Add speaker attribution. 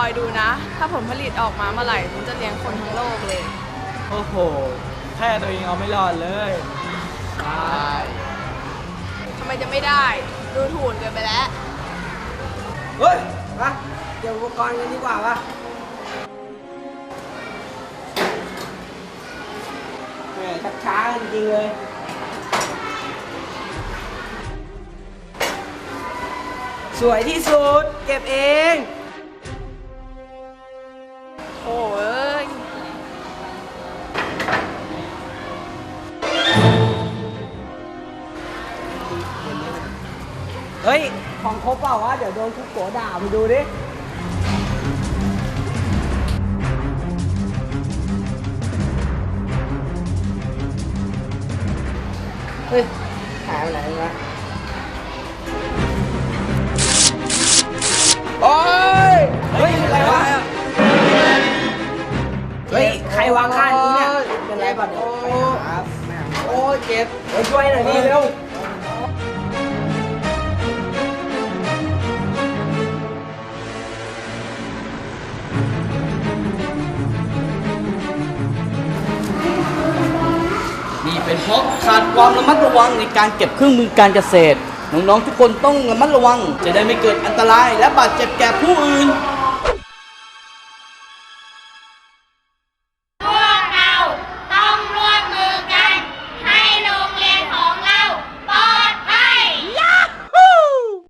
Speaker 1: อยดูนะ ถ้าผลผลิตออกมาเมื่อไหร่ฉันจะเลี้ยงคนทั้งโลกเลย
Speaker 2: โอ้โห แค่ตัวเองเอาไม่รอดเลยตาย
Speaker 1: ทำไมจะไม่ได้ ดูถูกเกินไปแล้ว
Speaker 3: เฮ้ยมาเก็บอุปกรณ์กันดีกว่าปะแหมชักช้าจริงๆเลย สวยที่สุด เก็บเอง เฮ้ย ของครบเปล่าวะ เดี๋ยวโดนคุกโกด่าไปดูดิ เฮ้ย หายไปไหนวะโอ้ย เฮ้ยอะไรวะ เฮ้ย ใครวางข้างนี้เนี่ย เป็นไรป่ะเดี๋ยวไปหาแม่โอ้ยเจ็บไปช่วยหน่อยดิเร็ว
Speaker 2: เป็นเพราะขาดความระมัดระวังในการเก็บเครื่องมือการเกษตร น้องๆทุกคนต้องระมัดระวัง จะได้ไม่เกิดอันตรายและบาดเจ็บแก่ผู้อื่น